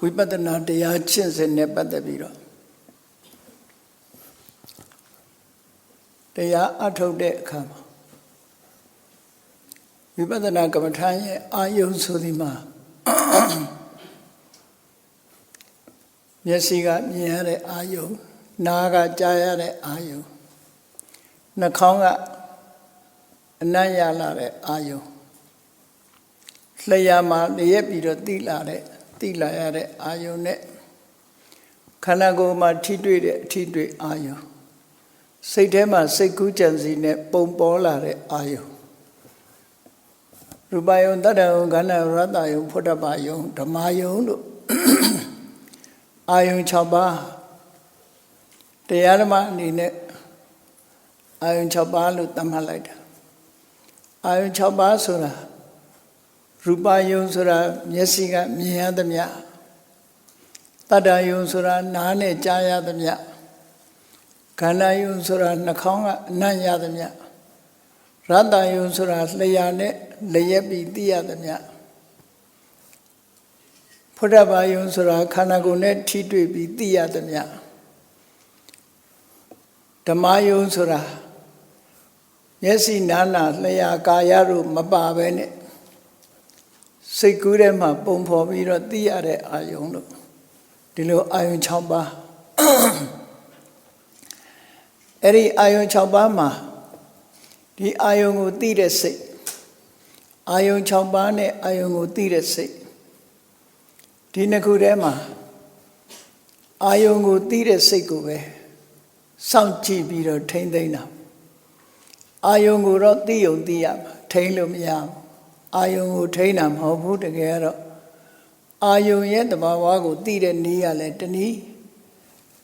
ဝိပဿနာတရားကျင့်စဉ်နဲ့ပတ်သက်ပြီးတော့တရားအထုတ်တဲ့အခါမှာဝိပဿနာကမ္မထာရဲ့အာယုံဆိုဒီမှာမျက်စိကမြင်ရတဲ့အာယုံနားကကြားရတဲ့အာယုံနှာခေါင်းကအနံ့ရလာတဲ့အာယုံလျှာမှာလျက်ပြီးတော့တိလာတဲ့ တိလာရတဲ့အာယုံနဲ့ခန္ဓာကိုယ်မှာထိတွေ့တဲ့အထိတွေ့အာယုံစိတ်ထဲမှာစိတ်ကူးကြံစီနဲ့ပုံပေါ်လာတဲ့အာယုံရူပယုံတတ္တယုံခန္ဓာရတ္တယုံဖုဒ္ဓဘာယုံဓမ္မယုံလို့အာယုံ6ပါးတရားဓမ္မအနေနဲ့အာယုံ6ပါးလို့သတ်မှတ်လိုက်တာအာယုံ6ပါးဆိုတာ ရူပယုံဆိုတာမျက်စိကမြင်ရသမျှတတ္တယုံဆိုတာနားနဲ့ကြားရသမျှခန္ဓာယုံဆိုတာနှာခေါင်းကအနံ့ရသမျှရတ္တယုံဆိုတာလျှာနဲ့လျက်ပြီးသိရသမျှဖုဒ္ဓဘာယုံဆိုတာခန္ဓာကိုယ်နဲ့ထိတွေ့ပြီးသိရသမျှဓမ္မယုံဆိုတာမျက်စိနာနာလျှာကာယတို့မပါဘဲနဲ့ စိတ်ကူးထဲမှာပုံဖော်ပြီးတော့သိရတဲ့အာယုံလို့ဒီလိုအာယုံ6ပါးအဲ့ဒီအာယုံ6ပါးမှာဒီအာယုံကိုသိတဲ့စိတ်အာယုံ6ပါးနဲ့အာယုံကိုသိတဲ့စိတ်ဒီနှစ်ခုထဲမှာအာယုံကိုသိတဲ့စိတ်ကိုပဲစောင့်ကြည့်ပြီးတော့ထိမ့်သိမ့်တာအာယုံကိုတော့သိုံသိရမှာထိမ့်လို့မရဘူး အာယုံကိုထိမ့်တာမဟုတ်ဘူးတကယ်ကတော့အာယုံရဲ့တဘာဝကိုသိတဲ့နည်းကလည်းတနည်း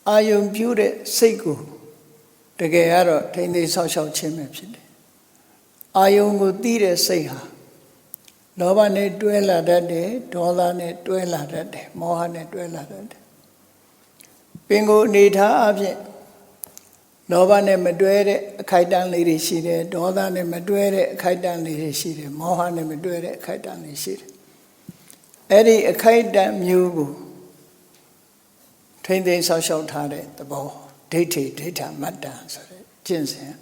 အာယုံပြုတဲ့စိတ်ကိုတကယ်ကတော့ထိမ့်သိမ့်ဆောက်ရှောက်ခြင်းပဲဖြစ်တယ်အာယုံကိုသိတဲ့စိတ်ဟာလောဘနဲ့တွဲလာတတ်တယ်ဒေါသနဲ့တွဲလာတတ်တယ်မောဟနဲ့တွဲလာတတ်တယ်ပင်ကိုအနေထားအဖြစ် လောဘနဲ့မတွဲတဲ့အခိုက်အတန့်လေးတွေရှိတယ်ဒေါသနဲ့မတွဲတဲ့အခိုက်အတန့်လေးတွေရှိတယ်မောဟနဲ့မတွဲတဲ့အခိုက်အတန့်လေးရှိတယ်အဲ့ဒီအခိုက်အတန့်မျိုးကိုထိမ့်သိမ်းဆောက်ရှောက်ထားတဲ့သဘောဒိဋ္ဌိဒိဋ္ဌမတ္တဆိုတဲ့ကျင့်စဉ်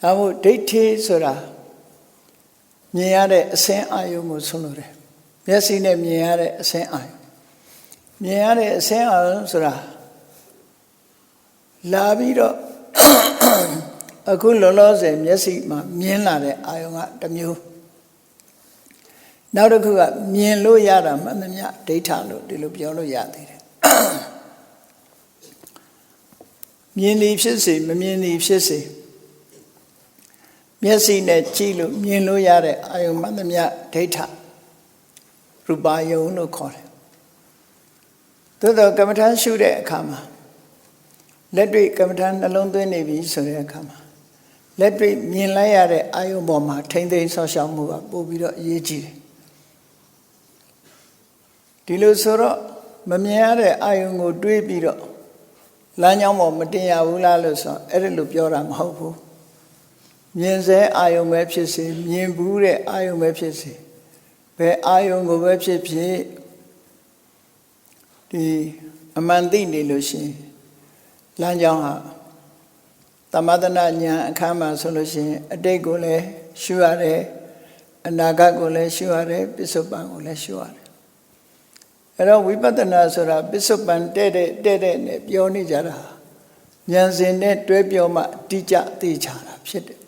ဒါမို့ဒိဋ္ဌိဆိုတာမြင်ရတဲ့အစင်းအာယုံကိုဆုံးလို့တယ်မျက်စိနဲ့မြင်ရတဲ့အစင်းအာယုံမြင်ရတဲ့အစင်းအာယုံဆိုတာ လာပြီးတော့အခုလောလောဆယ်မျက်စိမှာမြင်လာတဲ့အာယုံကတစ်မျိုးနောက်တစ်ခုကမြင်လို့ရတာမှန်သမျှဒိဋ္ဌလို့ဒီလိုပြောလို့ရသေးတယ်မြင်သည်ဖြစ်စေမမြင်သည်ဖြစ်စေမျက်စိနဲ့ကြည့်လို့မြင်လို့ရတဲ့အာယုံမှန်သမျှဒိဋ္ဌရူပါယုံလို့ခေါ်တယ်သို့တော့ကမ္မထာရှုတဲ့အခါမှာ လက်တွေ့ကမ္မထာနှလုံးသွင်းနေပြီဆိုတဲ့အခါမှာလက်တွေ့မြင်လိုက်ရတဲ့အာယုံပေါ်မှာထိမ့်သိမ်းဆောက်ရှောက်မှုကပို့ပြီးတော့အရေးကြီးတယ်ဒီလိုဆိုတော့မမြင်ရတဲ့အာယုံကိုတွေးပြီးတော့လမ်းကြောင်းပေါ်မတင်ရဘူးလားလို့ဆိုအဲ့ဒါလိုပြောတာမဟုတ်ဘူးမြင်စေအာယုံပဲဖြစ်စေမြင်ဘူးတဲ့အာယုံပဲဖြစ်စေဘယ်အာယုံကိုပဲဖြစ်ဖြစ်ဒီအမှန်သိနေလို့ရှိရင် လမ်းကြောင်းဟာသမထနာဉာဏ်အခမ်းမှာဆိုလို့ရှိရင်အတိတ်ကိုလည်းရှုရတယ်အနာဂတ်ကိုလည်းရှုရတယ်ပစ္စုပန်ကိုလည်းရှုရတယ်အဲ့တော့ဝိပဿနာဆိုတာပစ္စုပန်တဲ့တဲ့တဲ့တဲ့နဲ့ပြောနေကြတာဉာဏ်စဉ်နဲ့တွဲပြောမှတိကျသိချတာဖြစ်တယ်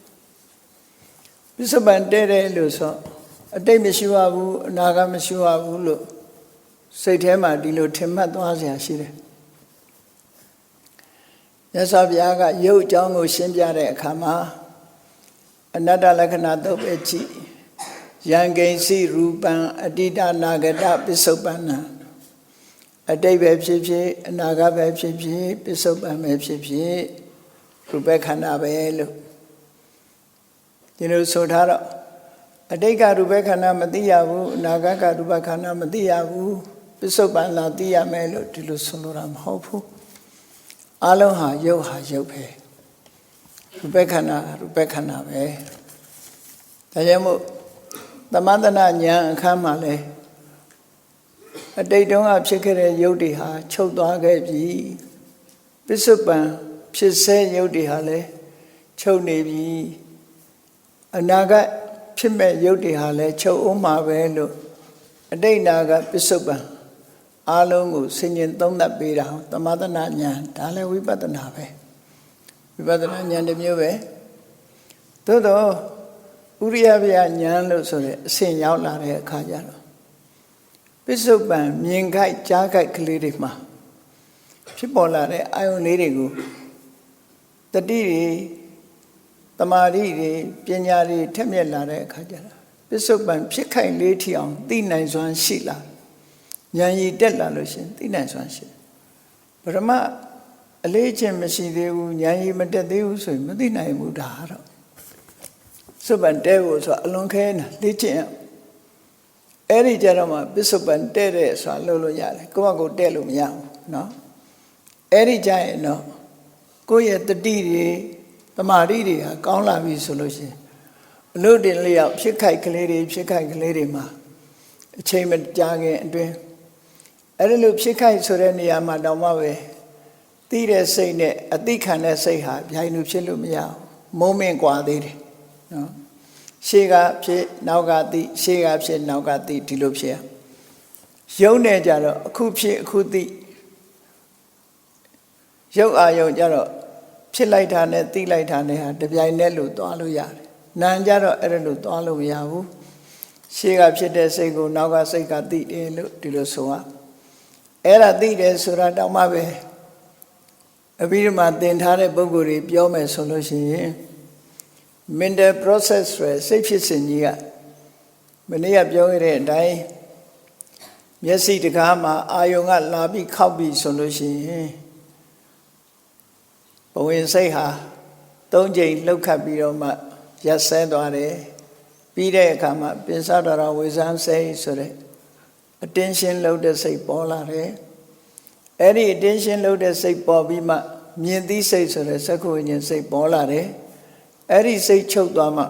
ပစ္စုပန်တဲ့တဲ့လို့ဆိုအတိတ်မရှိပါဘူးအနာဂတ်မရှိပါဘူးလို့စိတ်ထဲမှာဒီလိုထင်မှတ်သွားစရာရှိတယ် မြတ်စွာဘုရားကရုပ်အကြောင်းကိုရှင်းပြတဲ့အခါမှာအနတ္တလက္ခဏာသုတ်ပဲကြည့်ယံကိဉ္စီရူပံအတိတနာဂတပစ္စုပန်နံအတိတ်ပဲဖြစ်ဖြစ်အနာဂတ်ပဲဖြစ်ဖြစ်ပစ္စုပန်ပဲဖြစ်ဖြစ်ရူပခန္ဓာပဲလို့ဒီလိုဆိုထားတော့အတိတ်ကရူပခန္ဓာမသိရဘူးအနာဂတ်ကရူပခန္ဓာမသိရဘူးပစ္စုပန်လာသိရမယ်လို့ဒီလိုဆိုလိုတာမဟုတ်ဘူး အလုံးဟာရုပ်ဟာရုပ်ပဲရူပခန္ဓာရူပခန္ဓာပဲဒါကြောင့်မို့သမန္တနာဉာဏ်အခန်းမှာလဲအတိတ်တုန်းကဖြစ်ခဲ့တဲ့ယုတ်တွေဟာချုပ်သွားခဲ့ပြီပစ္စုပန်ဖြစ်ဆဲယုတ်တွေဟာလည်းချုပ်နေပြီအနာဂတ်ဖြစ်မဲ့ယုတ်တွေဟာလည်းချုပ်အောင်မှာပဲလို့အတိတ်နာကပစ္စုပန် အားလုံးကိုဆင်ញင်သုံးသပ်ပေးတာသမသနာဉာဏ်ဒါလည်းဝိပဿနာပဲဝိပဿနာဉာဏ်တစ်မျိုးပဲသို့တော့ဥရိယဗျာဉာဏ်လို့ဆိုတဲ့အဆင့်ရောက်လာတဲ့အခါကျတော့ပစ္စုပန်မြင်ခိုက်ကြားခိုက်ကလေးတွေမှာဖြစ်ပေါ်လာတဲ့အာယုန်လေးတွေကိုတတိတွေတမာရီတွေပညာတွေထက်မြက်လာတဲ့အခါကျတော့ပစ္စုပန်ဖြစ်ခိုက်လေးထီအောင်သိနိုင်စွမ်းရှိလာ ဉာဏ်ရည်တက်လာလို့ရှရင်သိနိုင်စွမ်းရှိပရမအလေးချင်းမရှိသေးဘူးဉာဏ်ရည်မတက်သေးဘူးဆိုရင်မသိနိုင်ဘူးဒါတော့စုပန်တဲကိုဆိုအလွန်ခဲနေလေ့ကျင့်အောင်အဲ့ဒီကြတော့မှပစ္စုပန်တဲ့တဲ့ဆိုတာလုပ်လို့ရတယ်ကိုယ့်ဘက်ကိုတဲ့လို့မရဘူးเนาะအဲ့ဒီကြရင်တော့ကိုယ့်ရဲ့တတိတွေတမာတိတွေဟာကောင်းလာပြီဆိုလို့ရှိရင်အလို့တင်လျောက်ဖြစ်ခိုက်ကလေးတွေဖြစ်ခိုက်ကလေးတွေမှာအချိန်မကြာခင်အတွင်း အဲ့ဒီလိုဖြစ်ခိုက်ဆိုတဲ့နေရာမှာတောင်မှပဲသိတဲ့စိတ်နဲ့အသိခံတဲ့စိတ်ဟာဗျိုင်းလူဖြစ်လို့မရဘူးမုံမင်းกว่าသေးတယ်နော်ရှေ့ကဖြစ်နောက်ကသိရှေ့ကဖြစ်နောက်ကသိဒီလိုဖြစ်ရုံနေကြတော့အခုဖြစ်အခုသိရုပ်အာယုံကြတော့ဖြစ်လိုက်တာနဲ့သိလိုက်တာနဲ့ဟာတပြိုင်တည်းလို့သွားလို့ရတယ်နာမ်ကြတော့အဲ့ဒါလို့သွားလို့မရဘူးရှေ့ကဖြစ်တဲ့စိတ်ကိုနောက်ကစိတ်ကသိတယ်လို့ဒီလိုဆိုရ အဲ့ဒါသိတယ်ဆိုတာတောင်မှပဲအပြီးတော့မှသင်ထားတဲ့ပုံကိုယ်တွေပြောမယ်ဆိုလို့ရှိရင် mental process ဆိုရယ်စိတ်ဖြစ်စဉ်ကြီးကမနေ့ကပြောခဲ့တဲ့အတိုင်းမျက်စိတကားမှာအာယုံကလာပြီးခောက်ပြီးဆိုလို့ရှိရင်ဘဝင်စိတ်ဟာသုံးချိန်လှုပ်ခတ်ပြီးတော့မှရက်ဆဲသွားတယ်ပြီးတဲ့အခါမှာပင်စတော်ဝေဇန်းစိတ်ဆိုတဲ့ attention လုပ်တဲ့စိတ်ပေါ်လာတယ်အဲ့ဒီ attention လုပ်တဲ့စိတ်ပေါ်ပြီးမှမြင်သိစိတ်ဆိုတဲ့စက္ခုဝိညာဉ်စိတ်ပေါ်လာတယ်အဲ့ဒီစိတ်ချုပ်သွားမှ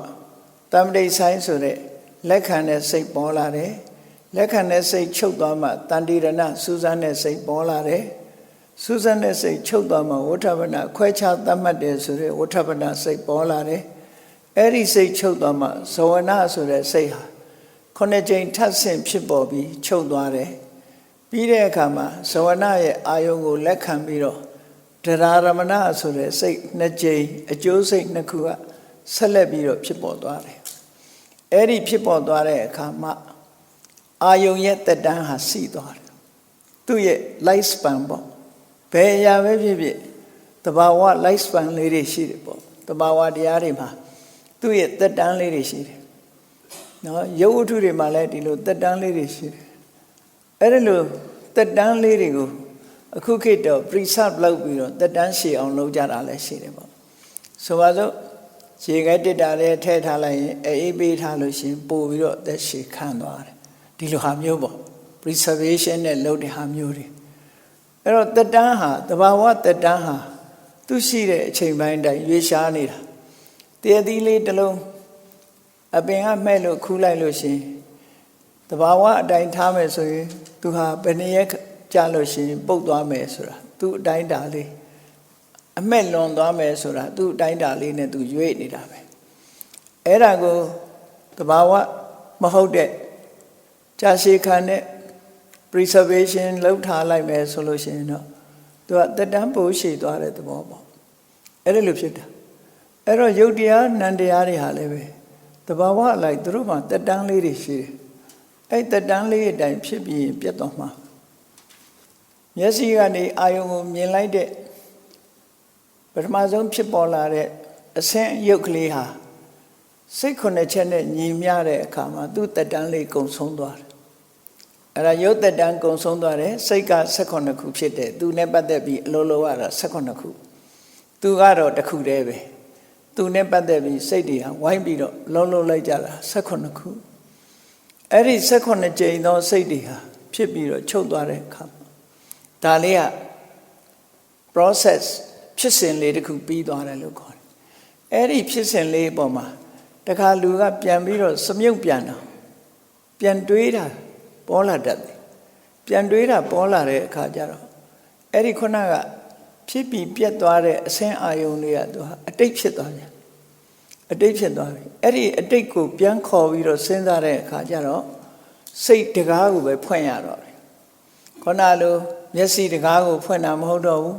တမ္ပတိဆိုင်ဆိုတဲ့လက်ခံတဲ့စိတ်ပေါ်လာတယ်လက်ခံတဲ့စိတ်ချုပ်သွားမှတန်တိရဏစူးစမ်းတဲ့စိတ်ပေါ်လာတယ်စူးစမ်းတဲ့စိတ်ချုပ်သွားမှဝဋ္ဌပနာခွဲခြားသတ်မှတ်တယ်ဆိုတဲ့ဝဋ္ဌပနာစိတ်ပေါ်လာတယ်အဲ့ဒီစိတ်ချုပ်သွားမှဇဝနာဆိုတဲ့စိတ်ဟာ ခုနှစ်ကြိမ်ထပ်ဆင့်ဖြစ်ပေါ်ပြီးချုပ်သွားတယ်ပြီးတဲ့အခါမှာဇဝနာရဲ့အာယုံကိုလက်ခံပြီးတော့ဒရာရမဏဆိုတဲ့စိတ်နှစ်ကြိမ်အကျိုးစိတ်နှစ်ခုကဆက်လက်ပြီးတော့ဖြစ်ပေါ်သွားတယ်အဲ့ဒီဖြစ်ပေါ်သွားတဲ့အခါမှာအာယုံရဲ့တက်တန်းဟာစီသွားတယ်သူ့ရဲ့ life span ပေါ့ဘယ်အရာပဲဖြစ်ဖြစ်တဘာဝ life span လေးတွေရှိတယ်ပေါ့တဘာဝတရားတွေမှာသူ့ရဲ့တက်တန်းလေးတွေရှိတယ် နော်ရုပ်ဝတ္ထုတွေမှာလည်းဒီလိုတက်တန်းလေးတွေရှိတယ်အဲ့ဒီလိုတက်တန်းလေးတွေကိုအခုခေတ်တော့ preserve လုပ်ပြီးတော့တက်တန်းရှည်အောင်လုပ်ကြတာလည်းရှိတယ်ပေါ့ဆိုပါစို့ရေခဲတစ်တာလည်းထည့်ထားလိုက်ရင်အေးပေးထားလို့ရှင်ပို့ပြီးတော့သက်ရှည်ခံသွားတယ်ဒီလိုဟာမျိုးပေါ့ preservation နဲ့လုပ်တဲ့ဟာမျိုးတွေအဲ့တော့တက်တန်းဟာတဘာဝတက်တန်းဟာသူရှိတဲ့အချိန်ပိုင်းတိုင်းရွေးရှားနေတာတည်သီးလေးတစ်လုံး အပင်ကမဲ့လို့ခူးလိုက်လို့ရှင်တဘာဝအတိုင်းထားမယ်ဆိုရင်သူဟာဘယ်နည်းကြာလို့ရှင်ပုတ်သွားမယ်ဆိုတာသူအတိုင်းတာလေးအမက်လွန်သွားမယ်ဆိုတာသူအတိုင်းတာလေးနဲ့သူရွေ့နေတာပဲအဲ့ဒါကိုတဘာဝမဟုတ်တဲ့ကြာရှည်ခံတဲ့ preservation လောက်ထားလိုက်မယ်ဆိုလို့ရှိရင်တော့သူကတက်တန်းပိုးရှည်သွားတဲ့သဘောပေါ့အဲ့ဒါလိုဖြစ်တာအဲ့တော့ယုတ်တရားနံတရားတွေဟာလည်းပဲ တဘာဝအလိုက်သူတို့မှတက်တန်းလေးတွေရှိတယ်အဲ့တက်တန်းလေးအတိုင်းဖြစ်ပြီးပြတ်သွားမှာမျက်စိကနေအာယုံကိုမြင်လိုက်တဲ့ပထမဆုံးဖြစ်ပေါ်လာတဲ့အဆင့်ရုပ်ကလေးဟာစိတ်ခုနှစ်ချက်နဲ့ညီမျှတဲ့အခါမှာသူ့တက်တန်းလေးကုံဆုံးသွားတယ်အဲ့ဒါရုပ်တက်တန်းကုံဆုံးသွားတယ်စိတ်က18ခုဖြစ်တယ်သူနဲ့ပတ်သက်ပြီးအလိုလိုရတာ18ခုသူကတော့တစ်ခုတည်းပဲ သူနဲ့ပတ်သက်ပြီးစိတ်တွေဟာဝိုင်းပြီးတော့လုံးလုံးလိုက်ကြတာ18ခုအဲ့ဒီ18ကြိမ်သောစိတ်တွေဟာဖြစ်ပြီးတော့ချုပ်သွားတဲ့အခါဒါလေးက process ဖြစ်စဉ်လေးတစ်ခုပြီးသွားတယ်လို့ခေါ်တယ်အဲ့ဒီဖြစ်စဉ်လေးအပေါ်မှာတခါလူကပြန်ပြီးတော့စမြုပ်ပြန်တော့ပြန်တွေးတာပေါ်လာတတ်တယ်ပြန်တွေးတာပေါ်လာတဲ့အခါကျတော့အဲ့ဒီခုနက ဖြစ်ပြီးပြက်သွားတဲ့အဆင်းအာယုန်တွေကသူဟာအတိတ်ဖြစ်သွားပြန်အတိတ်ဖြစ်သွားပြီအဲ့ဒီအတိတ်ကိုပြန်ခေါ်ပြီးတော့စဉ်းစားတဲ့အခါကျတော့စိတ်တကားကိုပဲဖွင့်ရတော့တယ်ခုနလိုမျက်စိတကားကိုဖွင့်တာမဟုတ်တော့ဘူး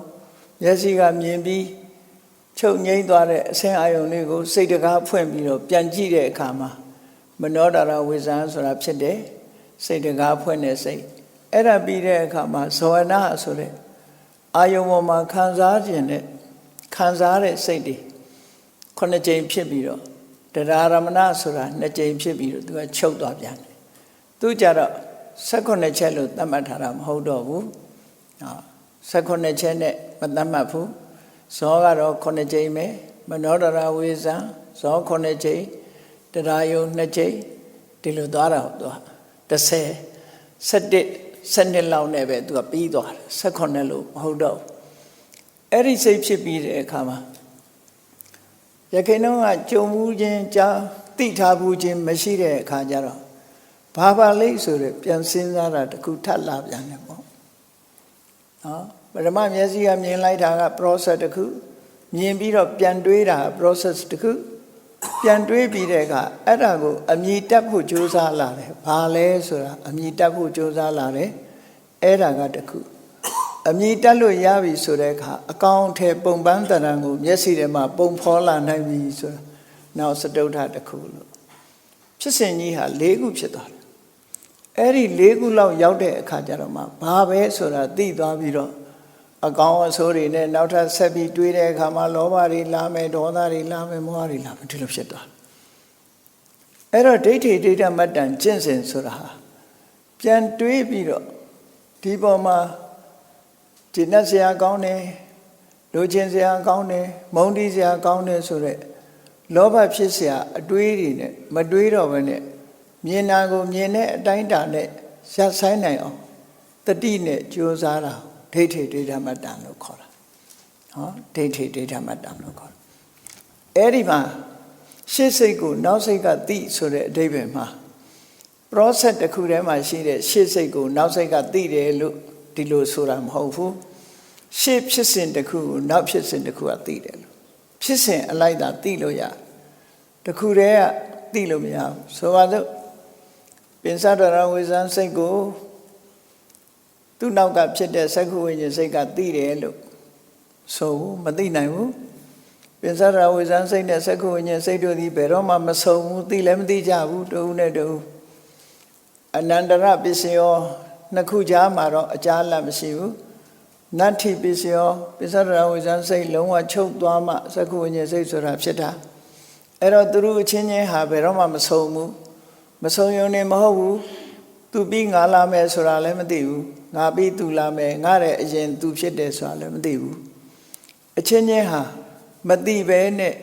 မျက်စိကမြင်ပြီးချုပ်ငိမ့်သွားတဲ့အဆင်းအာယုန်လေးကိုစိတ်တကားဖွင့်ပြီးတော့ပြန်ကြည့်တဲ့အခါမှာမနောဒရာဝိဇံဆိုတာဖြစ်တယ်စိတ်တကားဖွင့်တဲ့စိတ်အဲ့ဒါပြီးတဲ့အခါမှာဇဝနာဆိုတဲ့ အာယုံပေါ်မှာခံစားခြင်းနဲ့ခံစားတဲ့စိတ်တွေခုနှစ်ကြိမ်ဖြစ်ပြီးတော့တရားရမဏဆိုတာနှစ်ကြိမ်ဖြစ်ပြီးတော့သူကချုပ်သွားပြန်တယ်သူကြတော့16ချက်လို့သတ်မှတ်ထားတာမဟုတ်တော့ဘူးဟာ16ချက်နဲ့မသတ်မှတ်ဘူးဇောကတော့9ကြိမ်ပဲမနောဒရာဝေဇံဇော9ကြိမ်တရားယုံ2ကြိမ်ဒီလိုသွားတာဟုတ်သွား30 17 7လောက်နဲ့ပဲသူကပြီးသွားတယ်18လို့မဟုတ်တော့အဲ့ဒီစိတ်ဖြစ်ပြီးတဲ့အခါမှာရခိုင်တော့ကကြုံမှုချင်းကြားသိထားမှုချင်းမရှိတဲ့အခါကျတော့ဘာပါလိမ့်ဆိုရပြန်စဉ်းစားတာတခုထပ်လာပြန်တယ်ပေါ့နော်ပရမမျက်စိကမြင်လိုက်တာက process တခုမြင်ပြီးတော့ပြန်တွေးတာ process တခု ပြန်တွေးပြီးတဲ့အခါအဲ့ဒါကိုအမြည်တက်ဖို့ကြိုးစားလာတယ်ဘာလဲဆိုတာအမြည်တက်ဖို့ကြိုးစားလာတယ်အဲ့ဒါကတခုအမြည်တက်လို့ရပြီဆိုတဲ့အခါအကောင့်ထဲပုံပန်းတရံကိုမျက်စိထဲမှာပုံဖော်လာနိုင်ပြီဆိုတာနောက်စတုထတခုလို့ဖြစ်စဉ်ကြီးဟာ၄ခုဖြစ်သွားတယ်အဲ့ဒီ၄ခုလောက်ရောက်တဲ့အခါကျတော့မှဘာပဲဆိုတာသိသွားပြီးတော့ အကောင်းအဆိုးတွေနဲ့နောက်ထပ်ဆက်ပြီးတွေးတဲ့အခါမှာလောဘတွေလာမယ်ဒေါသတွေလာမယ်မောဟတွေလာမယ်ဒီလိုဖြစ်သွားတယ်အဲ့တော့ဒိဋ္ဌိဒိဋ္ဌမတ္တန်ကျင့်စဉ်ဆိုတာဟာပြန်တွေးပြီးတော့ဒီပေါ်မှာဒီနဲ့ဆရာကောင်းတယ်လူချင်းဆရာကောင်းတယ်မုံတီးဆရာကောင်းတယ်ဆိုတော့လောဘဖြစ်ဆရာအတွေးတွေနဲ့မတွေးတော့ဘဲနဲ့မြင်တာကိုမြင်တဲ့အတိုင်းတာနဲ့ရပ်ဆိုင်နိုင်အောင်တတိနဲ့ကြိုးစားတာ ဒိဋ္ဌိဒိဋ္ဌမတ္တန်လို့ခေါ်တာဟောဒိဋ္ဌိဒိဋ္ဌမတ္တန်လို့ခေါ်တာအဲ့ဒီမှာရှေ့စိတ်ကိုနောက်စိတ်ကသိဆိုတဲ့အဓိပ္ပာယ်မှာ process တစ်ခုထဲမှာရှိတဲ့ရှေ့စိတ်ကိုနောက်စိတ်ကသိတယ်လို့ဒီလိုဆိုတာမဟုတ်ဘူးရှေ့ဖြစ်စဉ်တစ်ခုကိုနောက်ဖြစ်စဉ်တစ်ခုကသိတယ်လို့ဖြစ်စဉ်အလိုက်တာသိလို့ရတစ်ခုတည်းကသိလို့မရဘူးဆိုပါစို့ပင်စဒရဝေဇန်စိတ်ကို သူ့နောက်ကဖြစ်တဲ့သက္ခုဝိညာဉ်စိတ်ကသိတယ်လို့ဆိုဘူးမသိနိုင်ဘူးပင်စဒရဝေဇန်စိတ်နဲ့သက္ခုဝိညာဉ်စိတ်တို့သည်ဘယ်တော့မှမဆုံဘူးသိလည်းမသိကြဘူးတူနဲ့တူအနန္တရပစ္စယောနှစ်ခုကြားမှာတော့အကြားလတ်မရှိဘူးနတ္ထိပစ္စယောပစ္စရဝိဇန်စိတ်လုံးဝချုပ်သွားမှသက္ခုဝိညာဉ်စိတ်ဆိုတာဖြစ်တာအဲ့တော့သူတို့အချင်းချင်းဟာဘယ်တော့မှမဆုံဘူးမဆုံယုံနေမဟုတ်ဘူး သူပြီးငါလာမယ်ဆိုတာလည်းမသိဘူးငါပြီးသူလာမယ်ငါတဲ့အရင်သူဖြစ်တယ်ဆိုတာလည်းမသိဘူးအချင်းချင်းဟာမသိပဲနဲ့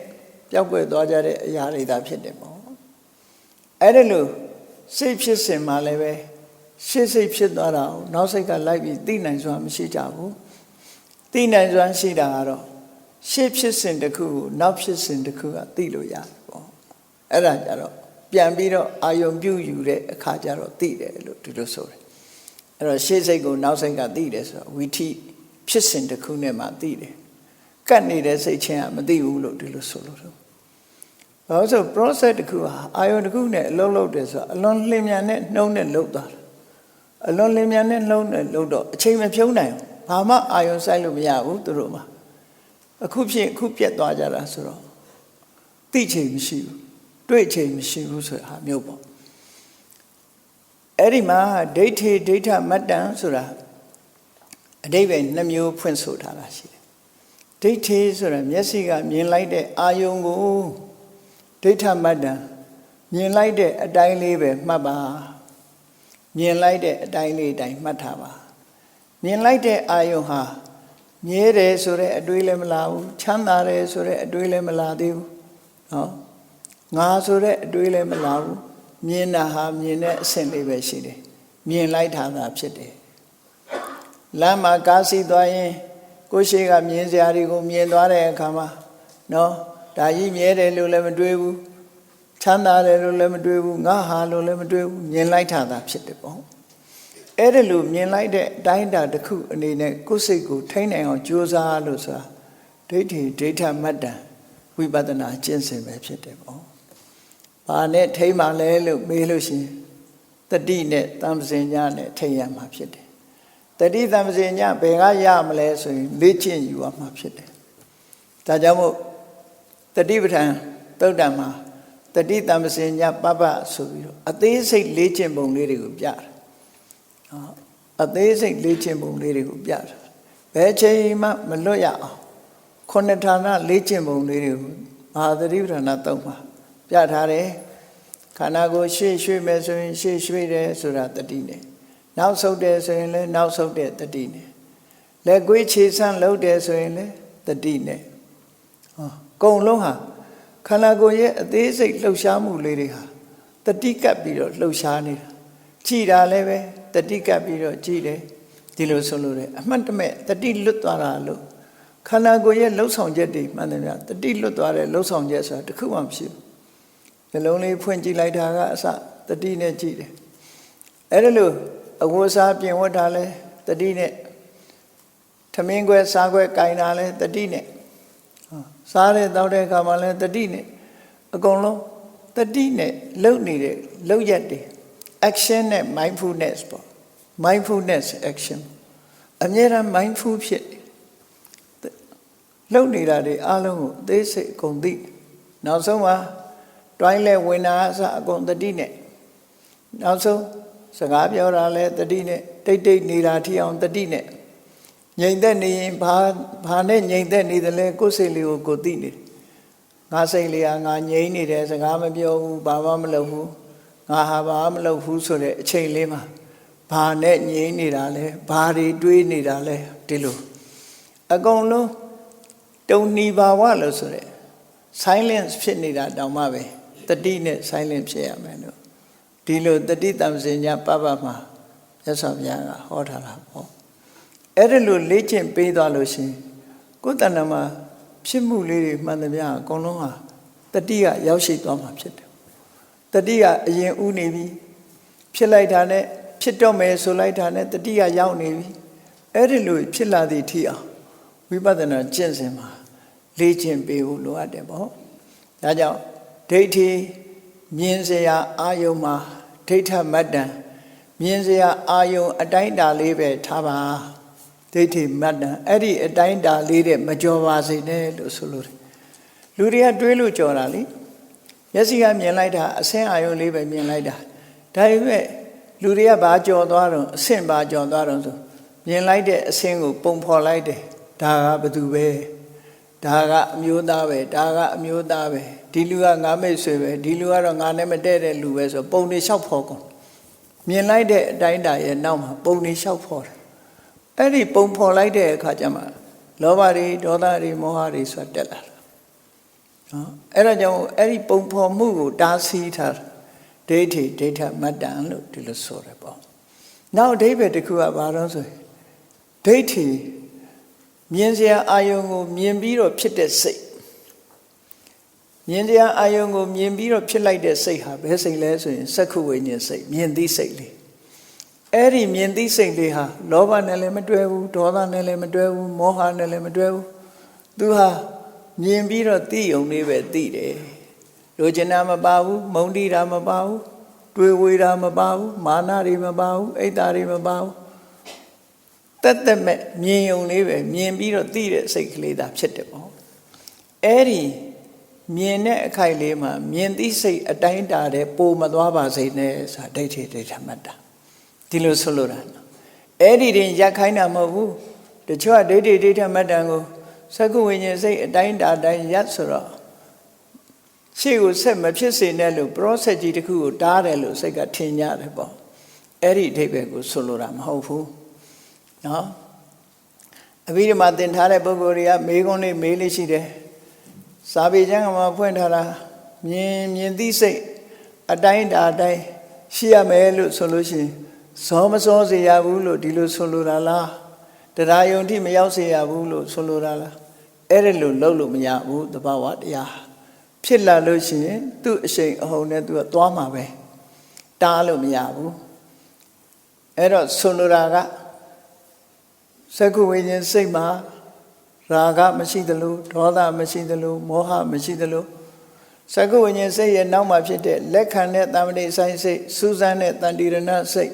ပျောက်ကွယ်သွားကြတဲ့အရာတွေသာဖြစ်တယ်ပေါ့အဲ့ဒါလို့စိတ်ဖြစ်စဉ်မှာလည်းပဲရှေ့စိတ်ဖြစ်သွားတာကိုနောက်စိတ်ကလိုက်ပြီးသိနိုင်စွာမရှိကြဘူးသိနိုင်စွာရှိတာကတော့ရှေ့ဖြစ်စဉ်တစ်ခုကိုနောက်ဖြစ်စဉ်တစ်ခုကသိလို့ရတယ်ပေါ့အဲ့ဒါကြတော့ ပြန်ပြီးတော့အာယုံပြုယူတဲ့အခါကျတော့သိတယ်လို့ဒီလိုဆိုတယ်အဲ့တော့ရှေ့စိတ်ကိုနောက်စိတ်ကသိတယ်ဆိုတော့ဝီထိဖြစ်စဉ်တစ်ခုနဲ့မှသိတယ်ကတ်နေတဲ့စိတ်ချင်းကမသိဘူးလို့ဒီလိုဆိုလို့တော့ဘာလို့ဆို process တစ်ခုဟာအာယုံတစ်ခုနဲ့အလုံးလုံးတယ်ဆိုတော့အလွန်လျင်မြန်နဲ့နှုံးနဲ့လှုပ်သွားတယ်အလွန်လင်းမြန်နဲ့လှုံးတယ်လှုပ်တော့အချိန်မဖြုံးနိုင်ဘာမှအာယုံဆိုင်လို့မရဘူးသူတို့မှာအခုဖြစ်အခုပြက်သွားကြတာဆိုတော့သိချိန်မရှိဘူး တွေ့ချိန်မရှိဘူးဆိုတဲ့ဟာမျိုးပေါ့အဲ့ဒီမှာဒိဋ္ဌိဒိဋ္ဌမတ္တံဆိုတာအတိပ္ပယ်နှမျိုးဖွင့်ဆိုထားတာရှိတယ်ဒိဋ္ဌိဆိုတာမျက်စိကမြင်လိုက်တဲ့အာယုံကိုဒိဋ္ဌမတ္တံမြင်လိုက်တဲ့အတိုင်းလေးပဲမှတ်ပါမြင်လိုက်တဲ့အတိုင်းလေးတိုင်းမှတ်ထားပါမြင်လိုက်တဲ့အာယုံဟာမြဲတယ်ဆိုတဲ့အတွေးလည်းမလာဘူးချမ်းသာတယ်ဆိုတဲ့အတွေးလည်းမလာသေးဘူးနော် ငါဆိုတဲ့အတွေးလည်းမလာဘူးမြင်တာဟာမြင်တဲ့အဆင့်လေးပဲရှိတယ်မြင်လိုက်တာသာဖြစ်တယ်လမ်းမှာကားစီးသွားရင်ကိုရှိကမြင်စရာတွေကိုမြင်သွားတဲ့အခါမှာနော်ဒါကြီးမြဲတယ်လို့လည်းမတွေးဘူးချမ်းသာတယ်လို့လည်းမတွေးဘူးငါဟာလို့လည်းမတွေးဘူးမြင်လိုက်တာသာဖြစ်တယ်ပေါ့အဲ့ဒါလိုမြင်လိုက်တဲ့အတိုင်းအတာတစ်ခုအနေနဲ့ကိုယ်စိတ်ကိုထိန်းနိုင်အောင်ကြိုးစားလို့ဆိုတာဒိဋ္ဌိဒိဋ္ဌမတ္တံဝိပဿနာကျင့်စဉ်ပဲဖြစ်တယ်ပေါ့။ ဘာနဲ့ထိန်းမှလဲလို့မေးလို့ရှိရင်တတိနဲ့တမ္ပဇင်ညာနဲ့ထိန်းရမှာဖြစ်တယ်။တတိတမ္ပဇင်ညာဘယ်ကရမလဲဆိုရင်လေ့ကျင့်ယူရမှာဖြစ်တယ်။ဒါကြောင့်မို့တတိပဋ္ဌာန်သုတ်တံမှာတတိတမ္ပဇင်ညာပပဆိုပြီးတော့အသေးစိတ်လေ့ကျင့်ပုံလေးတွေကိုပြတယ်။ဟောအသေးစိတ်လေ့ကျင့်ပုံလေးတွေကိုပြတယ်။ဘယ်ချိန်မှမလွတ်ရအောင်ခုနှစ်ဌာနလေ့ကျင့်ပုံလေးတွေကိုမဟာသတိပဋ္ဌာန်သုံးပါ ပြထားတယ်။ခန္ဓာကိုယ်ရှေ့ရွှေ့မယ်ဆိုရင် ရှေ့ရွှေ့တယ်ဆိုတာတတိနဲ့နောက်ဆုတ်တယ်ဆိုရင်လည်းနောက်ဆုတ်တဲ့တတိနဲ့လက်ကွေးခြေဆန့်လှုပ်တယ်ဆိုရင်လည်းတတိနဲ့ဟောကုံလုံးဟာခန္ဓာကိုယ်ရဲ့အသေးစိတ်လှုပ်ရှားမှုလေးတွေဟာတတိကပ်ပြီးတော့လှုပ်ရှားနေတာကြည်တာလည်းပဲတတိကပ်ပြီးတော့ကြည်တယ်ဒီလိုဆိုလို့တယ်အမှတ်တမဲ့တတိလွတ်သွားတာလို့ခန္ဓာကိုယ်ရဲ့လှုပ်ဆောင်ချက်တွေမှန်တယ်များတတိလွတ်သွားတဲ့လှုပ်ဆောင်ချက်ဆိုတာတစ်ခုမှမရှိဘူး နှလုံးလေးဖွင့်ကြည့်လိုက်တာကအစတတိနဲ့ကြည့်တယ်အဲ့ဒါလို့အဝတ်စားပြင်ဝတ်တာလဲတတိနဲ့ထမင်းခွဲစားခွဲကင်တာလဲတတိနဲ့စားတဲ့တောက်တဲ့အခါမှာလဲတတိနဲ့အကုန်လုံးတတိနဲ့လှုပ်နေတဲ့လှုပ်ရက်တွေ action နဲ့ mindfulness ပေါ့ mindfulness action အမြဲတမ်း mindful ဖြစ်တယ်လှုပ်နေတာတွေအားလုံးကိုအသေးစိတ်အကုန်သိနောက်ဆုံးမှာ တွိုင်းလဲဝင်တာအစအကုန်တတိနဲ့နောက်ဆုံးစကားပြောတာလဲတတိနဲ့တိတ်တိတ်နေတာထီအောင်တတိနဲ့ငြိမ်သက်နေရင်ဘာဘာနဲ့ငြိမ်သက်နေတယ်လဲကိုယ်စိတ်လေးကိုကိုသိနေတယ်ငါစိတ်လေးကငါငြိမ်နေတယ်စကားမပြောဘူးဘာမှမလုပ်ဘူးငါဟာဘာမှမလုပ်ဘူးဆိုတဲ့အချိန်လေးမှာဘာနဲ့ငြိမ်နေတာလဲဘာတွေတွေးနေတာလဲဒီလိုအကုန်လုံးတုံနီဘာဝလို့ဆိုတဲ့ silence ဖြစ်နေတာတောင်မှပဲ တတိနဲ့ silence ဖြစ်ရမယ်လို့ဒီလိုတတိတံစင်ညာပပမှာမြတ်စွာဘုရားကဟောထားတာပေါ့အဲ့ဒါလိုလေ့ကျင့်ပေးသွားလို့ရှိရင်ကိုယ်တဏ္ဍမှာဖြစ်မှုလေးတွေမှန်သမျှအကုန်လုံးဟာတတိကရောက်ရှိသွားမှာဖြစ်တယ်တတိကအရင်ဥနေပြီဖြစ်လိုက်တာနဲ့ဖြစ်တော့မယ်ဆိုလိုက်တာနဲ့တတိကရောက်နေပြီအဲ့ဒီလိုဖြစ်လာသည့်ထိအောင်ဝိပဿနာကျင့်စဉ်မှာလေ့ကျင့်ပေးဖို့လိုအပ်တယ်ပေါ့ဒါကြောင့် ဒိဋ္ဌိမြင်စရာအာယုံမှာဒိဋ္ဌမတ္တံမြင်စရာအာယုံအတိုင်းတာလေးပဲထားပါဒိဋ္ဌိမတ္တံအဲ့ဒီအတိုင်းတာလေးတဲ့မကြော်ပါစေနဲ့လို့ဆိုလို့လူတွေကတွေးလို့ကြော်တာလေမျက်စိကမြင်လိုက်တာအဆင်းအာယုံလေးပဲမြင်လိုက်တာဒါပေမဲ့လူတွေကဘာကြော်သွားတော့အဆင့်ဘာကြော်သွားတော့ဆိုမြင်လိုက်တဲ့အဆင့်ကိုပုံဖော်လိုက်တယ်ဒါကဘသူပဲ ဒါကအမျိုးသားပဲဒါကအမျိုးသားပဲဒီလူကငါမိတ်ဆွေပဲဒီလူကတော့ငါနဲ့မတည့်တဲ့လူပဲဆိုပုံနေလျှောက်ဖော်ကုန်မြင်လိုက်တဲ့အတိုင်းတာရဲ့နောက်မှာပုံနေလျှောက်ဖော်တယ်အဲ့ဒီပုံဖော်လိုက်တဲ့အခါကျမှလောဘတွေဒေါသတွေမောဟတွေဆိုတာတက်လာတာနော်အဲ့ဒါကြောင့်အဲ့ဒီပုံဖော်မှုကိုတားဆီးထားဒိဋ္ဌိဒိဋ္ဌမတ္တံလို့ဒီလိုဆိုတယ်ပေါ့နောက်အဓိပ္ပာယ်တစ်ခုကဘာလို့ဆိုရင်ဒိဋ္ဌိ မြင်စရာအာယုံကိုမြင်ပြီးတော့ဖြစ်တဲ့စိတ်မြင်စရာအာယုံကိုမြင်ပြီးတော့ဖြစ်လိုက်တဲ့စိတ်ဟာဘယ်စိတ်လဲဆိုရင်စက္ခုဝိညာဉ်စိတ်မြင်သိစိတ်လေးအဲ့ဒီမြင်သိစိတ်လေးဟာလောဘနဲ့လည်းမတွဲဘူးဒေါသနဲ့လည်းမတွဲဘူးမောဟနဲ့လည်းမတွဲဘူးသူဟာမြင်ပြီးတော့သိုံလေးပဲသိတယ်လိုချင်တာမပါဘူးမုံတိတာမပါဘူးတွေးဝေတာမပါဘူးမာနတွေမပါဘူးအိတ်တာတွေမပါဘူး တက်တက်မဲ့မြင်ုံလေးပဲမြင်ပြီးတော့သိတဲ့စိတ်ကလေးသာဖြစ်တယ်ပေါ့အဲ့ဒီမြင်တဲ့အခိုက်လေးမှာမြင်သိစိတ်အတိုင်းတာတဲ့ပိုမသွားပါစေနဲ့ဆိုတာဒိဋ္ဌိဒိဋ္ဌမတ္တာဒီလိုဆိုလိုတာနော်အဲ့ဒီတင်ရက်ခိုင်းတာမဟုတ်ဘူးတချို့ကဒိဋ္ဌိဒိဋ္ဌမတ္တံကိုသက္ကဝိညာဉ်စိတ်အတိုင်းတာတိုင်းရက်ဆိုတော့ရှေ့ကိုဆက်မဖြစ်စေနဲ့လို့ process ကြီးတစ်ခုကိုတားတယ်လို့စိတ်ကထင်ကြတယ်ပေါ့အဲ့ဒီအဓိပ္ပာယ်ကိုဆိုလိုတာမဟုတ်ဘူး နော်အဘိဓမ္မာသင်ထားတဲ့ပုဂ္ဂိုလ်တွေကမေးခွန်းလေးမေးလေးရှိတယ်စာပေကျမ်းကမှာဖွင့်ထားတာမြင်မြင်သိစိတ်အတိုင်းတာအတိုင်းရှိရမယ်လို့ဆိုလို့ရှိရင်ဇောမစောစေရဘူးလို့ဒီလိုဆိုလိုတာလားတရားယုံတိမရောက်စေရဘူးလို့ဆိုလိုတာလားအဲ့ဒါလို့လုပ်လို့မရဘူးတဘာဝတရားဖြစ်လာလို့ရှိရင်သူ့အရှိန်အဟုန်နဲ့သူကသွားမှာပဲတားလို့မရဘူးအဲ့တော့ဆွန်လိုတာက စက္ခုဝိညာဉ်စိတ်မှာရာဂမရှိသလိုဒေါသမရှိသလိုမောဟမရှိသလိုစက္ခုဝိညာဉ်စိတ်ရဲ့နောက်မှာဖြစ်တဲ့လက်ခံတဲ့တမ္ပတိဆိုင်စိတ်စူးစမ်းတဲ့တန်တိရဏစိတ်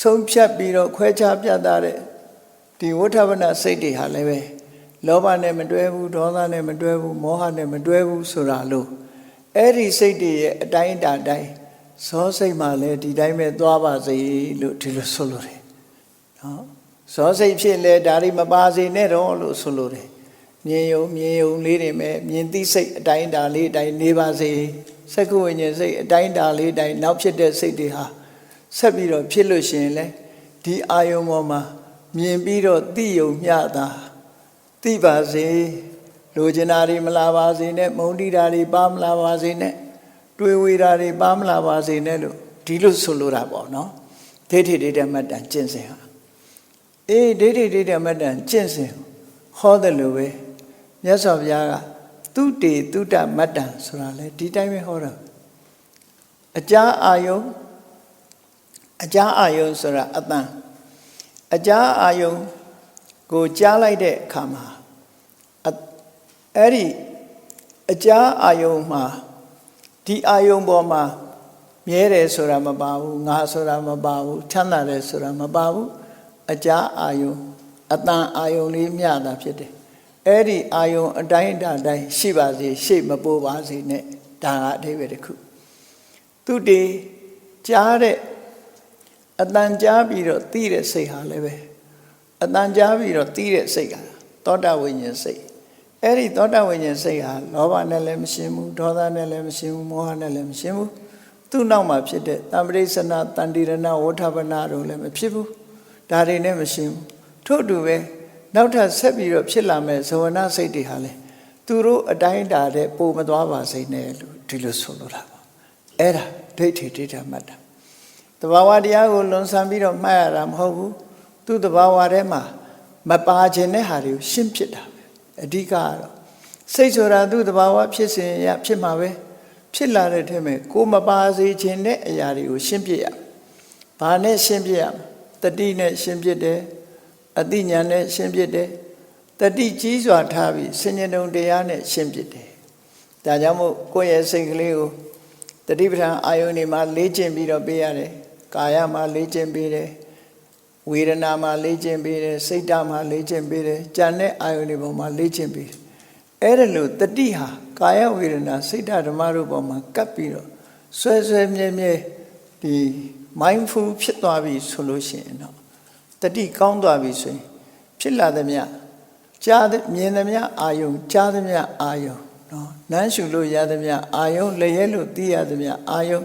ဆုံးဖြတ်ပြီးတော့ခွဲခြားပြတ်သားတဲ့ဒီဝဋ္ဌဗနစိတ်တွေဟာလည်းပဲလောဘနဲ့မတွဲဘူးဒေါသနဲ့မတွဲဘူးမောဟနဲ့မတွဲဘူးဆိုတာလို့အဲ့ဒီစိတ်တွေရဲ့အတိုင်းအတာတိုင်းဇောစိတ်မှလည်းဒီတိုင်းပဲသွားပါစေလို့ဒီလိုဆိုလိုတယ်နော် ဇောစိတ်ဖြစ်လဲဒါတွေမပါစေနဲ့တော့လို့ဆိုလိုတယ်မြင်ယုံမြင်ယုံလေးတွေမဲ့မြင်သိစိတ်အတိုင်းအတာလေးအတိုင်းနေပါစေစက္ကဝိညာဉ်စိတ်အတိုင်းအတာလေးအတိုင်းနောက်ဖြစ်တဲ့စိတ်တွေဟာဆက်ပြီးတော့ဖြစ်လို့ရှိရင်လဲဒီအာယုံပေါ်မှာမြင်ပြီးတော့သိယုံမျှတာသိပါစေလိုချင်တာတွေမလာပါစေနဲ့မုန်းတိတာတွေပါမလာပါစေနဲ့တွေးဝေတာတွေပါမလာပါစေနဲ့လို့ဒီလိုဆိုလိုတာပေါ့နော်ဒိဋ္ဌိဒိဋ္ဌမတ္တန်ကျင့်စဉ်ဟာ အေးဒိဋ္ဌိဒိဋ္ဌမတ္တန်ကျင့်စဉ်ဟောတယ်လို့ပဲမြတ်စွာဘုရားကသူတေတုတ္တမတ္တန်ဆိုတာလေဒီတိုင်းပဲဟောတာအကြာအာယုံအကြာအာယုံဆိုတာအတန်အကြာအာယုံကိုကြားလိုက်တဲ့အခါမှာအဲ့ဒီအကြာအာယုံမှာဒီအာယုံပေါ်မှာမြဲတယ်ဆိုတာမပါဘူးငါဆိုတာမပါဘူးချမ်းသာတယ်ဆိုတာမပါဘူး အကြာအာယုံအတန်အာယုံလေးမျှတာဖြစ်တယ်အဲ့ဒီအာယုံအတိုင်းအတာတိုင်းရှိပါစေရှိမပိုးပါစေနဲ့ဒါကအဓိပ္ပာယ်တစ်ခုသူတည်ကြားတဲ့အတန်ကြားပြီးတော့သိတဲ့စိတ်ဟာလည်းပဲအတန်ကြားပြီးတော့သိတဲ့စိတ်ဟာသောတာဝိညာဉ်စိတ်အဲ့ဒီသောတာဝိညာဉ်စိတ်ဟာလောဘနဲ့လည်းမရှင်းဘူးဒေါသနဲ့လည်းမရှင်းဘူးမောဟနဲ့လည်းမရှင်းဘူးသူ့နောက်မှာဖြစ်တဲ့တမ္ပရိစ္ဆနာတန်တိရဏဝဋ္ဌပနာတို့လည်းမဖြစ်ဘူး ဒါတွေနဲ့မရှင်းဘူးထို့အတူပဲနောက်ထပ်ဆက်ပြီးတော့ဖြစ်လာမဲ့ဇဝနာစိတ်တွေဟာလည်းသူတို့အတိုင်းတာတဲ့ပုံမသွားပါစေနဲ့လို့ဒီလိုဆိုလိုတာပါအဲ့ဒါဒိဋ္ဌိဒိဋ္ဌမတ္တတဘာဝတရားကိုလွန်ဆန်ပြီးတော့မှတ်ရတာမဟုတ်ဘူးသူ့တဘာဝထဲမှာမပါခြင်းတဲ့ဟာတွေကိုရှင်းဖြစ်တာပဲအဓိကကတော့စိတ်ဆိုတာသူ့တဘာဝဖြစ်စဉ်ရဖြစ်မှာပဲဖြစ်လာတဲ့ထဲမှာကိုမပါစေခြင်းတဲ့အရာတွေကိုရှင်းပြရဘာနဲ့ရှင်းပြရ တတိနဲ့ရှင်းပြတယ်အတိညာနဲ့ရှင်းပြတယ်တတိကြီးစွာထားပြီးစဉ္ញတုံတရားနဲ့ရှင်းပြတယ်ဒါကြောင့်မို့ကိုယ့်ရဲ့စိတ်ကလေးကိုတတိပဋ္ဌာန်အာယုန်ဒီမှာလေ့ကျင့်ပြီးတော့ပေးရတယ်ကာယမှာလေ့ကျင့်ပေးတယ်ဝေဒနာမှာလေ့ကျင့်ပေးတယ်စိတ်ဓာတ်မှာလေ့ကျင့်ပေးတယ်ကြံတဲ့အာယုန်တွေပေါ်မှာလေ့ကျင့်ပေးတယ်အဲ့ဒါလို့တတိဟာကာယဝေဒနာစိတ်ဓာတ်ဓမ္မတို့ပေါ်မှာကပ်ပြီးတော့ဆွဲဆွဲမြဲမြဲဒီ mindful ဖြစ်သွားပြီဆိုလို့ရှိရင်တော့တတိကောင်းသွားပြီဆိုရင်ဖြစ်လာသမျှကြားမြင်သမျှအာယုံကြားသမျှအာယုံနော်နမ်းရှုလို့ရသမျှအာယုံလျက်လို့သိရသမျှအာယုံ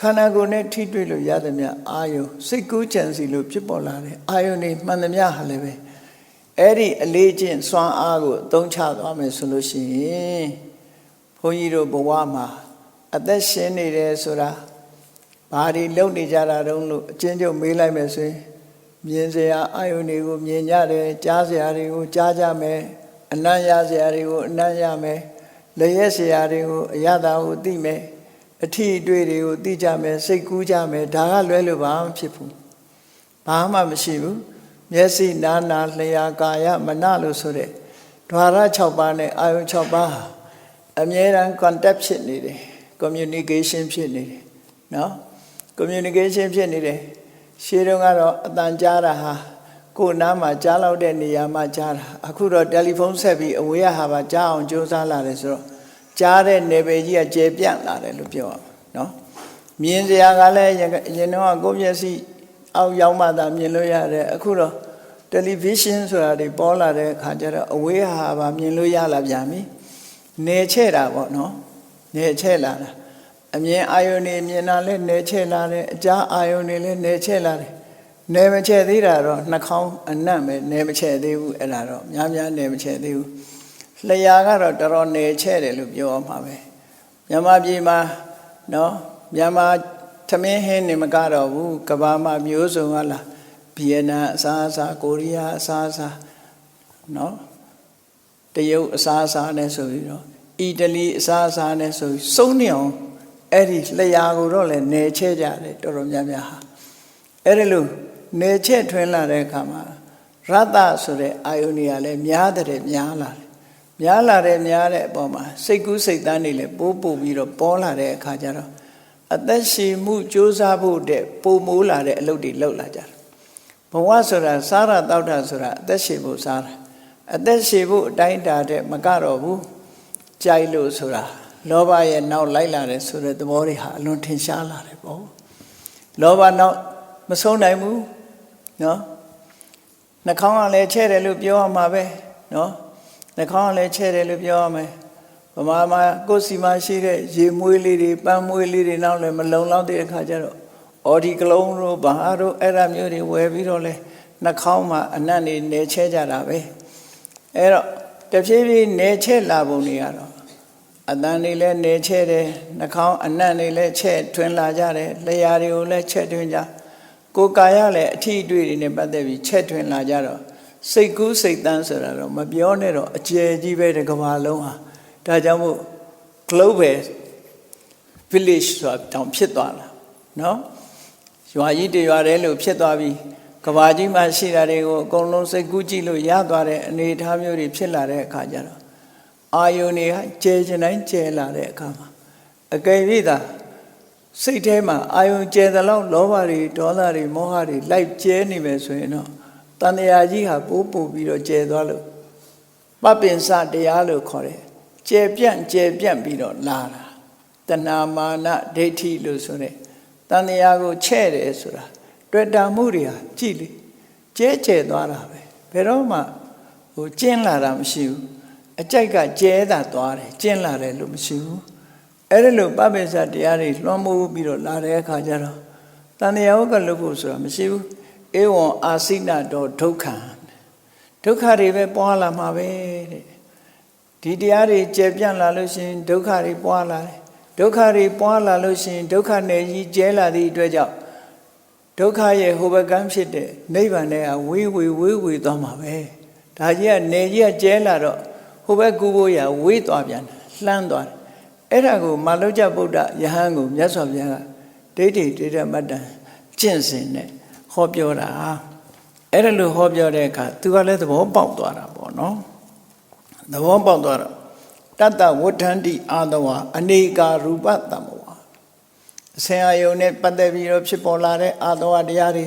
ခန္ဓာကိုယ်နဲ့ထိတွေ့လို့ရသမျှအာယုံစိတ်ကူးကြံစီလို့ဖြစ်ပေါ်လာတဲ့အာယုံတွေမှန်သမျှဟာလည်းပဲအဲ့ဒီအလေးချင်းစွမ်းအားကိုအသုံးချသွားမယ်ဆိုလို့ရှိရင်ဘုန်းကြီးတို့ဘဝမှာအသက်ရှင်နေတယ်ဆိုတာ ဘာတွေလုပ်နေကြတာတုံးလို့အချင်းချင်းမေးလိုက်မယ်ဆိုရင်မြင်စရာအာယုန်တွေကိုမြင်ကြတယ်ကြားစရာတွေကိုကြားကြမယ်အနံ့ရစရာတွေကိုအနံ့ရမယ်လျက်စရာတွေကိုအရသာကိုသိမယ်အထီးအတွေ့တွေကိုသိကြမယ်စိတ်ကူးကြမယ်ဒါကလွဲလို့ဘာမှဖြစ်ဘူးဘာမှမရှိဘူးမျက်စိနာနာလျာကာယမနလို့ဆိုတဲ့ဓာရ6ပါးနဲ့အာယုန်6ပါးအမြဲတမ်း contact ဖြစ်နေတယ် communication ဖြစ်နေတယ်နော် communication ဖြစ်နေတယ်ရှေးတုန်းကတော့အတန်ကြားတာဟာကိုယ်နားမှာကြားလောက်တဲ့နေရာမှာကြားတာအခုတော့တယ်လီဖုန်းဆက်ပြီးအဝေးရဟာပါကြားအောင်ကြိုးစားလာတယ်ဆိုတော့ကြားတဲ့နယ်ပယ်ကြီးကကျေပြန့်လာတယ်လို့ပြောရမှာနော်မြင်စရာကလည်းရင်တော့ကိုယ့်မျက်စိအောက်ရောက်မှသာမြင်လို့ရတယ်အခုတော့တယ်လီဗီရှင်းဆိုတာတွေပေါ်လာတဲ့အခါကျတော့အဝေးဟာပါမြင်လို့ရလာပြန်ပြီနေချဲ့တာပေါ့နော်နေချဲ့လာတာ အမြင်အာယုန်နေမြင်တာလဲနေချဲ့လာတယ်အကြားအာယုန်နေလဲနေချဲ့လာတယ်နေမချဲ့သေးတာတော့နှာခေါင်းအနံ့ပဲနေမချဲ့သေးဘူးအဲ့ဒါတော့များများနေမချဲ့သေးဘူးလျှာကတော့တော်တော်နေချဲ့တယ်လို့ပြောအောင်ပါပဲမြန်မာပြည်မှာနော်မြန်မာသမင်းဟင်းနေမကတော့ဘူးကဘာမှာမျိုးစုံကလားဗီယက်နမ်အစားအစာကိုရီးယားအစားအစာနော်တရုတ်အစားအစာနဲ့ဆိုပြီးတော့အီတလီအစားအစာနဲ့ဆိုပြီးစုံနေအောင် အဲ့ဒီလျှာကိုတော့လည်းနေချဲကြတယ်တော်တော်များများဟာအဲ့ဒါလို့နေချက်ထွင်းလာတဲ့အခါမှာရတ္တဆိုတဲ့အာယုန်တွေကလည်းများတဲ့များလာတယ်များလာတဲ့များတဲ့အပေါ်မှာစိတ်ကူးစိတ်တန်းတွေလည်းပိုးပို့ပြီးတော့ပေါ်လာတဲ့အခါကျတော့အသက်ရှင်မှုစ조사ဖို့တဲ့ပုံမိုးလာတဲ့အလုပ်တွေလုပ်လာကြတယ်ဘဝဆိုတာစားရတောက်တာဆိုတာအသက်ရှင်ဖို့စားတာအသက်ရှင်ဖို့အတိုင်းအတာတဲ့မကတော့ဘူးကြိုက်လို့ဆိုတာ လောဘရဲ့နောက်လိုက်လာတယ်ဆိုတဲ့သဘောတွေဟာအလွန်ထင်ရှားလာတယ်ပေါ့လောဘနောက်မဆုံးနိုင်ဘူးနော်နှာခေါင်းကလည်းချဲ့တယ်လို့ပြောရမှာပဲနော်နှာခေါင်းကလည်းချဲ့တယ်လို့ပြောရမယ်ဗမာမှာကိုယ်စီမှာရှိတဲ့ရေမွေးလေးတွေပန်းမွေးလေးတွေနောက်လည်းမလုံလောက်တဲ့အခါကျတော့အော်ဒီကလုံးတို့ဘာတို့အဲ့ဒါမျိုးတွေဝယ်ပြီးတော့လဲနှာခေါင်းမှာအနံ့တွေနေချဲကြတာပဲအဲ့တော့တဖြည်းဖြည်းနေချဲလာပုံတွေကတော့ အတန်တွေလည်းနေချဲတယ်နှာခေါင်းအနံ့တွေလည်းချဲထွင်လာကြတယ်လျှာတွေကိုလည်းချဲထွင်ကြကိုယ်ကာယလည်းအထီးအတွေ့တွေနဲ့ပတ်သက်ပြီးချဲထွင်လာကြတော့စိတ်ကူးစိတ်တန်းဆိုတာတော့မပြောနဲ့တော့အကျယ်ကြီးပဲတစ်ကမ္ဘာလုံးဟာဒါကြောင့်မို့ global village ဆိုတာတောင်ဖြစ်သွားတာနော်ရွာကြီးတရွာတဲလို့ဖြစ်သွားပြီးကဘာကြီးမှာရှိတာတွေကိုအကုန်လုံးစိတ်ကူးကြည့်လို့ရသွားတဲ့အနေအထားမျိုးတွေဖြစ်လာတဲ့အခါကျတော့ အာယုန်တွေကကျဲချင်တိုင်းကျဲလာတဲ့အခါမှာအကယ်၍သာစိတ်ထဲမှာအာယုန်ကျဲသလောက်လောဘတွေဒေါသတွေမောဟတွေလိုက်ကျဲနေမယ်ဆိုရင်တော့တန်တရာကြီးဟာပိုးပို့ပြီးတော့ကျဲသွားလို့ပပင်စတရားလို့ခေါ်တယ်ကျဲပြန့်ကျဲပြန့်ပြီးတော့လာတာတဏမာနဒိဋ္ဌိလို့ဆိုတဲ့တန်တရားကိုချဲ့တယ်ဆိုတာတွေ့တာမှုတွေဟာကြည်လေကျဲကျဲသွားတာပဲဘယ်တော့မှဟိုကျင်းလာတာမရှိဘူး အကြိုက်ကကျဲတာသွားတယ်ကျင်းလာတယ်လို့မရှိဘူးအဲ့ဒါလို့ပပိစတရားတွေလွှမ်းမိုးပြီးတော့လာတဲ့အခါကျတော့တန်တရားကလွတ်ဖို့ဆိုတာမရှိဘူးဧဝံအာစိနတော်ဒုက္ခံဒုက္ခတွေပဲပွားလာမှာပဲတဲ့ဒီတရားတွေကျေပြန့်လာလို့ရှိရင်ဒုက္ခတွေပွားလာတယ်ဒုက္ခတွေပွားလာလို့ရှိရင်ဒုက္ခနယ်ကြီးကျဲလာသည့်အတွက်ကြောင့်ဒုက္ခရဲ့ဟိုဘကမ်းဖြစ်တဲ့နိဗ္ဗာန်နဲ့ဝေးဝေးဝေးဝေးသွားမှာပဲဒါကြီးကနေကြီးကကျဲလာတော့ ဟိုဘက်ကူဖို့ရဝေးသွားပြန်တယ်လှမ်းသွားတယ်အဲ့ဒါကိုမာလုကြဗုဒ္ဓယဟန်ကိုမြတ်စွာဘုရားကဒိဋ္ဌိဒိဋ္ဌမတ္တန်ကျင့်စဉ်နဲ့ဟောပြောတာအဲ့ဒါလို့ဟောပြောတဲ့အခါသူကလည်းသဘောပေါက်သွားတာပေါ့နော်သဘောပေါက်သွားတော့တတ္တဝဋ္ဌန္တိအာတဝအနေကာရူပတမဝအစင်အယုံနဲ့ပတ်သက်ပြီးတော့ဖြစ်ပေါ်လာတဲ့အာတဝတရားတွေ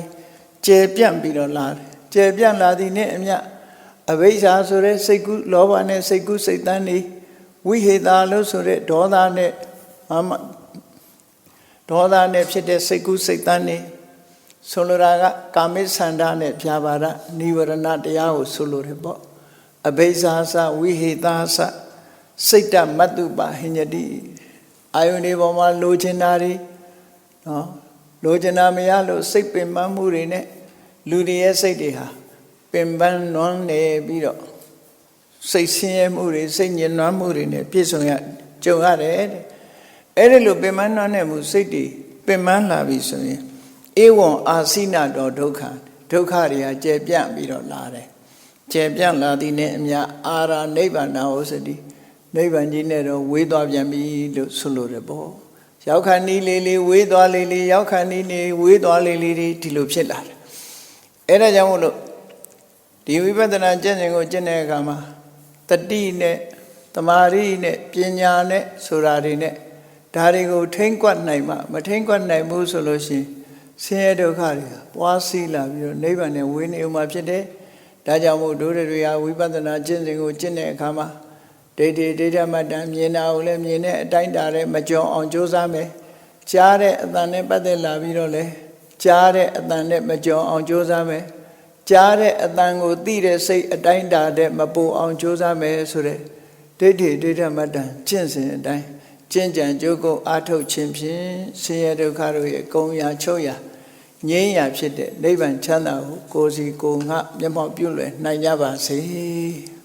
ကျေပြန့်ပြီးတော့လာတယ်ကျေပြန့်လာသည်နဲ့အမျှ အဘိဇ္ဇာဆိုတဲ့စိတ်ကူးလောဘနဲ့စိတ်ကူးစိတ်တန်းတွေဝိဟေတာလို့ဆိုတဲ့ဒေါသနဲ့မဒေါသနဲ့ဖြစ်တဲ့စိတ်ကူးစိတ်တန်းတွေဆိုလိုတာကကာမိသန္တာနဲ့ဖြာပါဒနိဝရဏတရားကိုဆိုလိုတယ်ပေါ့အဘိဇ္ဇာစဝိဟေတာစစိတ်တမတ္တုပါဟိညတိအာယုန်ဒီပေါ်မှာလိုချင်တာတွေနော်လိုချင်တာမရလို့စိတ်ပင်ပန်းမှုတွေနဲ့လူတွေရဲ့စိတ်တွေဟာပ င်ပန်းနွမ်းနေပြီးတော့စိတ်ဆင်းရဲမှုတွေစိတ်ညစ်နွမ်းမှုတွေနဲ့ပြည့်စုံရကြုံရတယ်တဲ့အဲ့ဒီလိုပင်ပန်းနွမ်းနေမှုစိတ်တွေပင်ပန်းလာပြီဆိုရင်ဧဝံအာစိနတော်ဒုက္ခဒုက္ခတွေကကျယ်ပြန့်ပြီးတော့လာတယ်ကျယ်ပြန့်လာသည်နဲ့အမြအာရာနိဗ္ဗာန်ဟောစတိနိဗ္ဗာန်ကြီးနဲ့တော့ဝေးသွားပြန်ပြီလို့ဆိုလိုတယ်ပေါ့ရောက်ခဏီးလေးလေးဝေးသွားလေးလေးရောက်ခဏီးနေဝေးသွားလေးလေးဒီလိုဖြစ်လာတယ်အဲ့ဒါကြောင့်မို့လို့ ဒီဝိပဿနာကျင့်စဉ်ကိုကျင့်တဲ့အခါမှာတတိနဲ့တမာရီနဲ့ပညာနဲ့ဆိုတာတွေနဲ့ဒါတွေကိုထိမ့်ကွက်နိုင်မှမထိမ့်ကွက်နိုင်ဘူးဆိုလို့ရှိရင်ဆင်းရဲဒုက္ခတွေပွားစီးလာပြီးတော့နိဗ္ဗာန်နဲ့ဝေးနေဥမှာဖြစ်တယ်ဒါကြောင့်မို့ဒုရတွေဟာဝိပဿနာကျင့်စဉ်ကိုကျင့်တဲ့အခါမှာဒိဋ္ဌိဒိဋ္ဌမတ္တမြင်တာကိုလည်းမြင်တဲ့အတိုင်းတာလည်းမကြောအောင်ကြိုးစားမယ်ကြားတဲ့အတန်နဲ့ပတ်သက်လာပြီးတော့လည်းကြားတဲ့အတန်နဲ့မကြောအောင်ကြိုးစားမယ် ကြားတဲ့အတန်ကိုသိတဲ့စိတ်အတိုင်းတာတဲ့မပူအောင်ကြိုးစားမယ်ဆိုတဲ့ဒိဋ္ဌိဒိဋ္ဌမတ္တကျင့်စဉ်အတိုင်းကျင့်ကြံကြိုးကုပ်အားထုတ်ခြင်းဖြင့်ဆင်းရဲဒုက္ခတို့ရဲ့ကုံရာချုပ်ရာငြိမ်းရာဖြစ်တဲ့နိဗ္ဗာန်ချမ်းသာကိုကိုယ်စီကိုယ်ငှမျက်မှောက်ပြုလွယ်နိုင်ကြပါစေ။